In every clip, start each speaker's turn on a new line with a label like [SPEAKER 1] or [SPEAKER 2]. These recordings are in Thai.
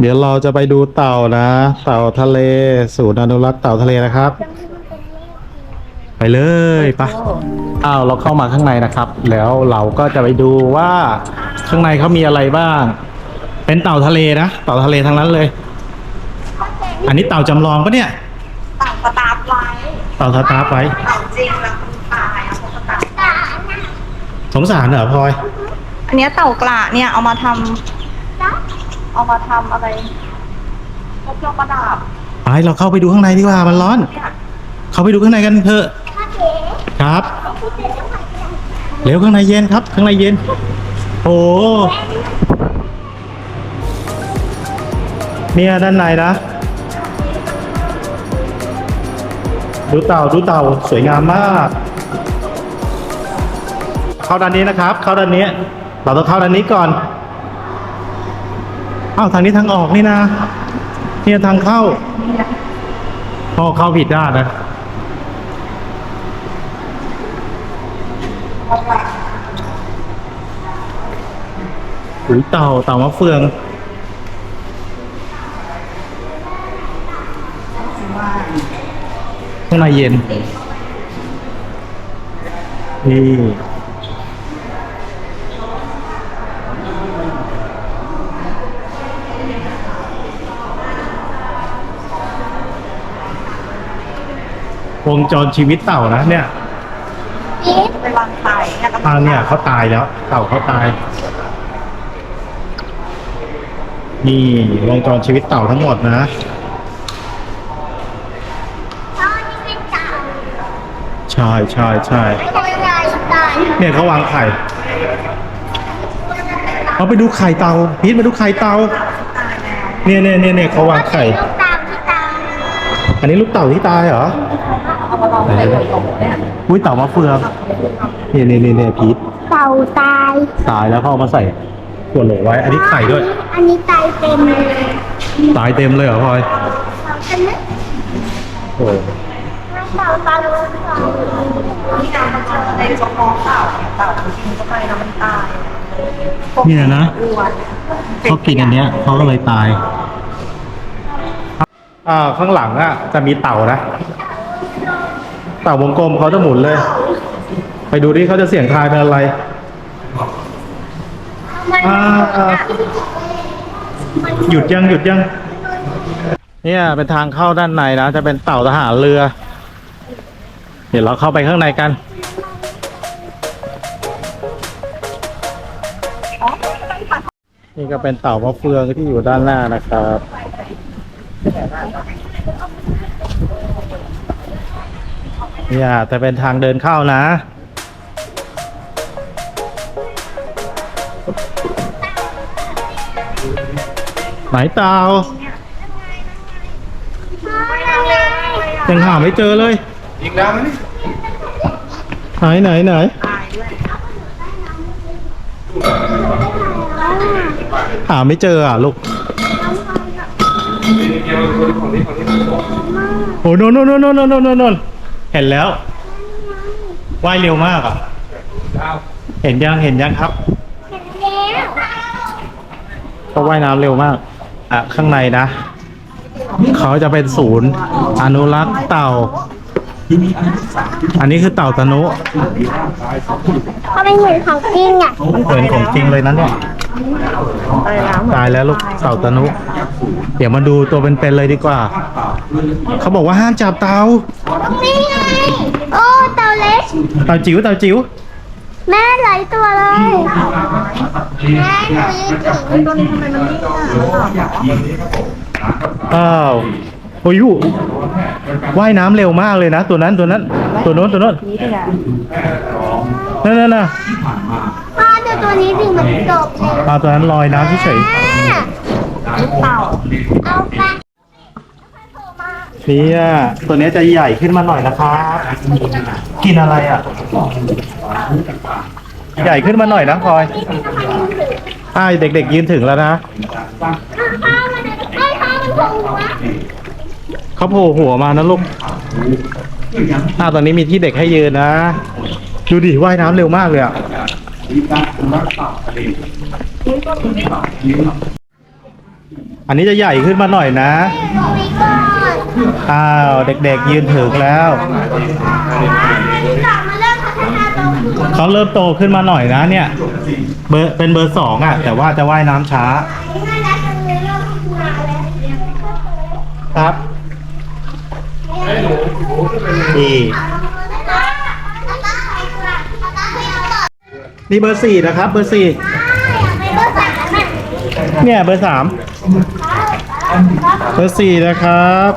[SPEAKER 1] เดี๋ยวเราจะไปดูเต่านะ เต่าทะเลศูนย์อนุรักษ์เต่าทะเลนะครับ ไปเลยปะอ้าวเราเข้ามาข้างในนะครับ แล้วเราก็จะไปดูว่าข้างในเขามีอะไรบ้าง เป็นเต่าทะเลนะเต่าทะเลทั้งนั้นเลย อันนี้เต่าจำลองปะเนี่ย
[SPEAKER 2] เต่าสตาร์ฟไว้
[SPEAKER 1] เต่าสตาร์ฟไว้
[SPEAKER 2] เต่าจริงแล้วคุณตายเอาสตาร์ฟ
[SPEAKER 1] สงสารเหรอพลอย
[SPEAKER 2] อันเนี้ยเต่ากระเนี่ยเอามาทำ เอามาทำอะไรพวกเครื่องประดับ
[SPEAKER 1] ไปเราเข้าไปดูข้างในดีกว่ามันร้อน
[SPEAKER 2] เนี่ย
[SPEAKER 1] เข้าไปดูข้างในกันเถอะครับเร็วข้างในเย็นครับ ข้างในเย็น โอ้เนี่ยด้านในนะ ดูเต่าดูเต่าสวยงามมาก เข้าด้านนี้นะครับ เข้าด้านนี้ เราต้องเข้าด้านนี้ก่อน อ้าวทางนี้ทางออกนี่นะเนี่ยทางเข้าพอเข้าผิดด้านนะอุ้ยเต่าเต่ามะเฟืองข้างในเย็นนี่ วงจรชีวิตเต่านะเนี่ย
[SPEAKER 2] ไปวางไข่เนี่ยก็
[SPEAKER 1] อ่าเนี่ยเขาตายแล้ว เต่าเขาตาย นี่วงจรชีวิตเต่าทั้งหมดนะใช่ใช่ใช่เนี่ยเขาวางไข่เขาไปดูไข่เต่าพีทมาดูไข่เต่าเนี่ยเนี่ยเนี่ยเนี่ยเขาวางไข่อันนี้ลูกเต่าที่ตายเหรอ
[SPEAKER 2] เอามาลองใส่กระเนี่ย
[SPEAKER 1] อุ้ยเต่ามาเฟืองเนี่ยเนี่ยเนี่ยเนี่ยพีท
[SPEAKER 3] เต่าตาย
[SPEAKER 1] ตายแล้วเขาเอามาใส่ขวดโหลไว้ อันนี้ไข่ด้วย
[SPEAKER 3] อันนี้ตายเต็มเลย
[SPEAKER 1] ตายเต็มเลยเหรอพลอย
[SPEAKER 3] เต่าชนะ
[SPEAKER 1] โอ้
[SPEAKER 3] เต่าตายเลย
[SPEAKER 2] ที่น้ำมันเจอในกระเพาะเต่าเนี่ยเต่ามันกินเข้าไปแล้วมันตายพวก
[SPEAKER 1] เนี่ยนะ
[SPEAKER 2] อ้วน
[SPEAKER 1] เขากินอันเนี้ยเขาก็เลยตายอ่าข้างหลังอะจะมีเต่านะ เต่าวงกลมเขาจะหมุนเลย ไปดูดิเขาจะเสี่ยงทายเป็นอะไรอ่าหยุดยังหยุดยัง เนี่ยเป็นทางเข้าด้านในนะจะเป็นเต่าทหารเรือ เดี๋ยวเราเข้าไปข้างในกัน นี่ก็เป็นเต่ามะเฟืองที่อยู่ด้านหน้านะครับ เนี่ยแต่เป็นทางเดินเข้านะ ไหนเต่ายังหาไม่เจอเลย
[SPEAKER 4] ยิงน้ำไหมนี่
[SPEAKER 1] ไหนไหนไหน
[SPEAKER 2] ตายด้วย
[SPEAKER 1] หาไม่เจออะลูก
[SPEAKER 4] เกี่ยวกับคนของนี้ของนี้
[SPEAKER 1] โอ้โนนโนนโนนโนนโนนโนนโนน เห็นแล้วว่ายเร็วมากอะ
[SPEAKER 4] ดาว
[SPEAKER 1] เห็นยังเห็นยังครับ
[SPEAKER 3] แล้ว
[SPEAKER 1] ก็ว่ายน้ำเร็วมาก อะ ข้างในนะ เขาจะเป็นศูนย์ อนุรักษ์เต่า อันนี้คือเต่าตะนุ
[SPEAKER 3] เขาไม่เหมือนของจริงอะ
[SPEAKER 1] เหมือนของจริงเลยนั้นเนี่ย
[SPEAKER 2] ตายแล้ว
[SPEAKER 1] ตายแล้วลูกเต่าตะนุ เดี๋ยวมาดูตัวเป็นๆเลยดีกว่า เขาบอกว่าห้ามจับเต่า
[SPEAKER 3] นี่ไงโอ้เต่า เล็ก
[SPEAKER 1] เต่าจิ๋วเต่าจิ๋ว
[SPEAKER 3] แม่หลายตัวเลย แม่หนูยืนถึง
[SPEAKER 2] ตัวนี้ทำไมมันนิ่งอะ
[SPEAKER 1] อ้าวโอ้ยอยู่ว่ายน้ำเร็วมากเลยนะ ตัวนั้นตัวนั้น ตัวโน้นตัวโน้น
[SPEAKER 2] นี่เป็นไง
[SPEAKER 1] นั่นนั่นน่ะ
[SPEAKER 3] พ่อดูตัวนี้ถึงมันจบเลย
[SPEAKER 1] ปลาตัวนั้นลอยน้ำเฉย
[SPEAKER 3] แม่
[SPEAKER 2] เต่า
[SPEAKER 3] เอาไป
[SPEAKER 1] ๆ เนี่ยตัวเนี้ยจะใหญ่ขึ้นมาหน่อยนะครับกินอะไรอะ ใหญ่ขึ้นมาหน่อยนะพลอยอ้ายเด็กๆยืนถึงแล้วนะ
[SPEAKER 3] ข้าวมันไม่ข้าวมันโผล่หัว
[SPEAKER 1] เขาโผล่หัวมานะลูกอ้าวตอนนี้มีที่เด็กให้ยืนนะ ดูดิว่ายน้ำเร็วมากเลยอะอันนี้จะใหญ่ขึ้นมาหน่อยนะ
[SPEAKER 3] ตรงนี้ก่ อน
[SPEAKER 1] อ้าวเด็กๆยืนถึงแล้ว
[SPEAKER 3] อันนี้ก่อนมาเริ่มพัฒนาตรงนี้
[SPEAKER 1] เขาเริ่มโตขึ้นมาหน่อยนะเนี่ย เบอร์เป็นเบอร์สองอะ แต่ว่าจะว่ายน้ำช้า
[SPEAKER 3] น่ารักจังเลยเริ่มพัฒนาแล้ว
[SPEAKER 1] ครับนี่นี่เบอร์สี่นะครับ เบอร์สี่
[SPEAKER 3] ไม่ต้องใส่กันนะ
[SPEAKER 1] เนี่ยเบอร์สามเบอร์สี่นะครับ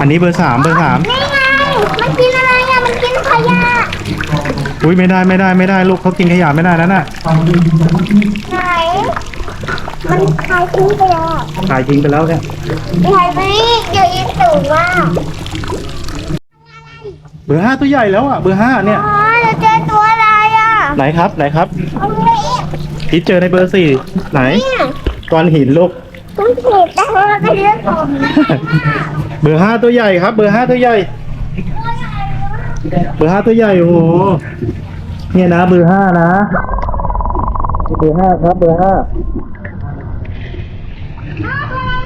[SPEAKER 1] อันนี้เบอร์สามเบอร์สาม
[SPEAKER 3] นี่ไง มันกินอะไรอะ มันกินขยะ
[SPEAKER 1] อุ้ยไม่ได้ไม่ได้ไม่ได้ลูกเขากินขยะไม่ได้นั่นน่ะ
[SPEAKER 3] ไหน มันคายทิ้งไปแล้ว
[SPEAKER 1] ขายทิ้งไปแล้วเนี่ย
[SPEAKER 3] ใหญ่ไปนี่เดี๋ยวอีกสูงว่า
[SPEAKER 1] เบอร์ห้าตัวใหญ่แล้วอะเบอร์ห้าเนี่ย
[SPEAKER 3] อ๋อเราเจอตัวอะไรอะ
[SPEAKER 1] ไหนครับไหนครับ
[SPEAKER 3] เอาเลย
[SPEAKER 1] พีทเจอในเบอร์สี่ไหน
[SPEAKER 3] เนี่ย
[SPEAKER 1] ก้อนหินลูก
[SPEAKER 3] ต้องเก็บแต่เราก็เลือกผม
[SPEAKER 1] เบอร์ห้าตัวใหญ่ครับ เบอร์ห้าตัวใหญ่ เบอร์ห้าตัวใหญ่โอ้โหเนี่ยนะเบอร์ห้านะเบอร์ห้าครับ เบอร์ห้า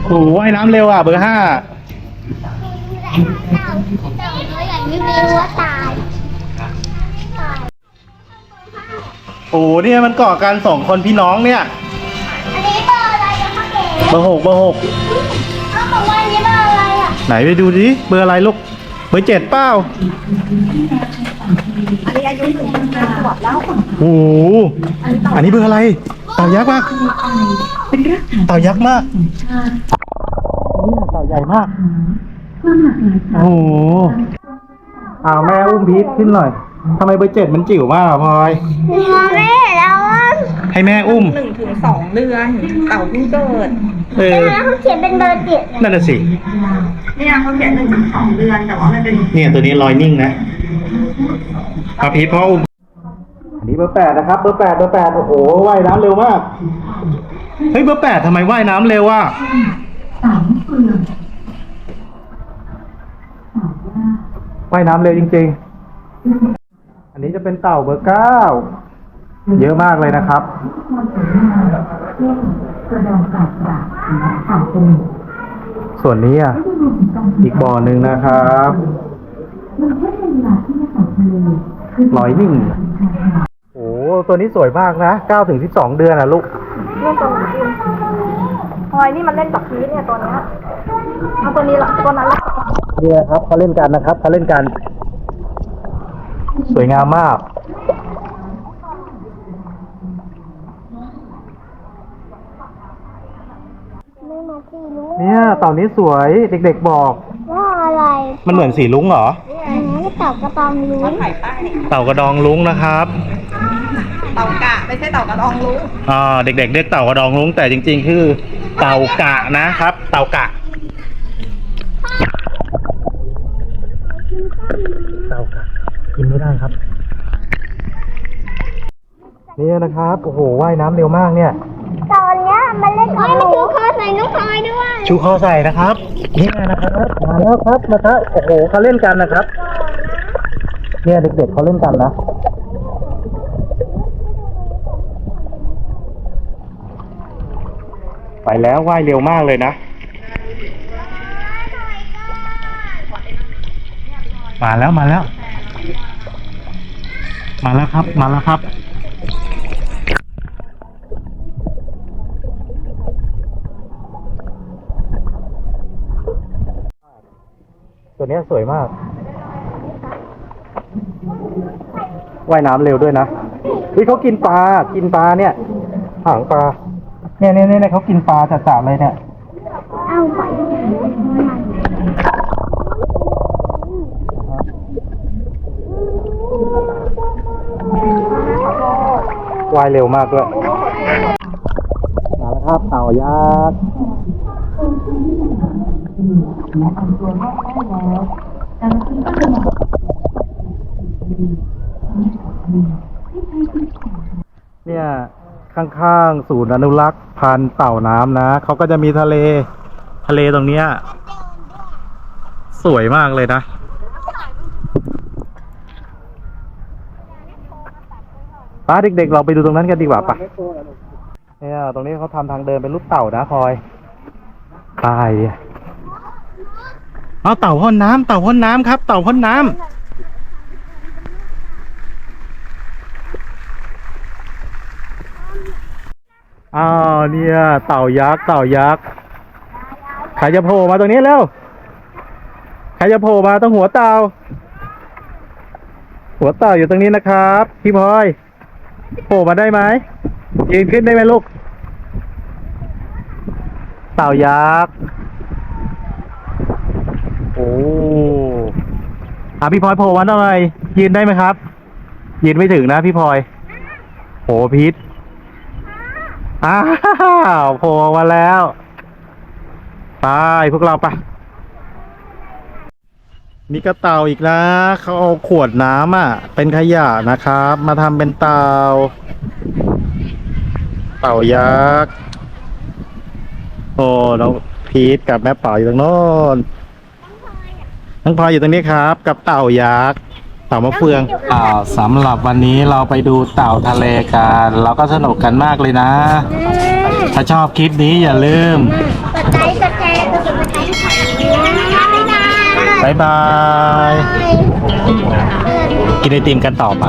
[SPEAKER 1] โอ้โหว่ายน้ำเร็วอะ เบอร์ห้าโอ้เนี่ยมันเกาะกันสองคนพี่น้องเนี่ย
[SPEAKER 3] เก๋
[SPEAKER 1] เบอร์หกเบอร์หก
[SPEAKER 3] เขาบอกว่าอันนี้เบอร์อะไรอะ
[SPEAKER 1] ไหนไปดูดิเบอร์อะไรลูกเบอร์เจ็ดเป้า
[SPEAKER 2] อันนี้อายุถึงขวบแล้ว
[SPEAKER 1] โอ้โหอันนี้เบอร์อะไร เต่ายักษ์มากเต่ายักษ์มากเนี่ยเต่าใหญ่มากโอ้โหอ้าวแม่อุ้มพีทขึ้นหน่อยทำไมเบอร์เจ็ดมันจิ๋วมากอะพลอย
[SPEAKER 3] มองไม่เห็นแล้วอะ
[SPEAKER 1] ให้แม่อุ้ม
[SPEAKER 2] หนึ่งถึงสองเดือน เต่าเพิ่งเกิด
[SPEAKER 1] เออ
[SPEAKER 3] แล้วเขาเขียนเป็นเบอร์เจ็ด
[SPEAKER 1] นั่นน่ะสิ
[SPEAKER 2] เนี่ยเขาเขียนหนึ่งถึงสองเดือนแต่ว่ามันเป็น
[SPEAKER 1] เนี่ยตัวนี้ลอยนิ่งนะพาพีทพ่ออุ้มอันนี้เบอร์แปดนะครับ เบอร์แปดเบอร์แปดโอ้โหว่ายน้ำเร็วมาก เฮ้ยเบอร์แปดทำไมว่ายน้ำเร็วอะว่ายน้ำเร็วจริง ๆ อันนี้จะเป็นเต่าเบอร์เก้า เยอะมากเลยนะครับส่วนนี้อะ อีกบ่อหนึ่งนะครับลอยนิ่งโอ้ตัวนี้สวยมากนะ9ถึง12เดือนอะลูก
[SPEAKER 2] เนี่ยตัวนี้พลอยนี่มันเล่นกับพีทเนี่ยตัวเนี้ยเอาตัวนี้ละตัวนั้นละ
[SPEAKER 1] เนี่ยครับเขาเล่นกันนะครับเขาเล่นกัน สวยงามมาก
[SPEAKER 3] ไม่มาที่รู้
[SPEAKER 1] เนี่ยเต่านี้สวยเด็ก ๆบอก
[SPEAKER 3] ว่าอะไร
[SPEAKER 1] มันเหมือนสีลุงเหรอ
[SPEAKER 3] อันนี้เต่ากระตองรู้
[SPEAKER 2] ถ่ายป้าย
[SPEAKER 1] เต่ากระดองลุงนะครับ
[SPEAKER 2] เต่ากะไม่ใช่เต่ากระดองรู้
[SPEAKER 1] อ่าเด็ก ๆ เรียกเต่ากระดองลุงแต่จริง ๆ คือเต่ากะนะครับ เต่ากะ เต่ากะกินไม่ได้ครับเนี่ยนะครับโอ้โหว่ายน้ำเร็วมากเนี่ย
[SPEAKER 3] ตอนเนี้ยมันเล่นกับหนูคอใส่น้องพลอยด้วย
[SPEAKER 1] ชูคอใส่นะครับ นี่นะครับ มาแล้วครับมาครับโอ้โหเขาเล่นกันนะครับ เนี่ยเด็กๆเขาเล่นกันนะไปแล้วว่ายเร็วมากเลยนะ มาแล้วมาแล้ว มาแล้วครับ มาแล้วครับ ตัวเนี้ยสวยมาก ว่ายน้ำเร็วด้วยนะเฮ้ยเขากินปลา กินปลาเนี่ย หางปลา เนี่ยเนี่ยเนี่ยเขากินปลาจัดๆเลยเนี่ย
[SPEAKER 3] เอาไป
[SPEAKER 1] ว่ายเร็วมากด้วยมาแล้วครับเต่ายักษ์ เนี่ยข้างๆ ศูนย์อนุรักษ์พันธุ์เต่าน้ำนะเขาก็จะมีทะเลทะเลตรงเนี้ยสวยมากเลยนะ ป้าเด็กๆ เราไปดูตรงนั้นกันดีกว่าปะเนี่ยตรงนี้เขาทำทางเดินเป็นรูปเต่านะพลอยไป เอาเต่าพ่นน้ำเต่าพ่นน้ำครับ เต่าพ่นน้ำอ้าวเนี่ย เต่ายักษ์เต่ายักษ์ใครจะโผล่มาตรงนี้เร็วใครจะโผล่มาตรงหัวเต่า หัวเต่าอยู่ตรงนี้นะครับพี่พลอยโผล่มาได้ไหมยืนขึ้นได้ไหมลูก เต่ายักษ์โอ้ อะพี่พลอยโผล่มาหน่อยยืนได้ไหมครับ ยืนไม่ถึงนะพี่พลอยโหพิษอ้าวโผล่มาแล้วไปพวกเราไปมีกระเต่าอีกนะเขาเอาขวดน้ำอะ เป็นขยะนะครับ มาทำเป็นเต่า เต่ายักษ์โอ้น้องพีทกับแม่เป่าอยู่ตรงโน้น น้องพลอยอยู่ตรงนี้ครับ กับเต่ายักษ์เต่ามะเฟืองอ่าสำหรับวันนี้เราไปดูเต่าทะเลกันเราก็สนุกกันมากเลยนะ ถ้าชอบคลิปนี้อย่าลืม
[SPEAKER 3] กดไลค์กดแชร์กดติดตามให้ค่ะบ๊ายบาย
[SPEAKER 1] บ๊ายบาย กินไอติมกันต่อไป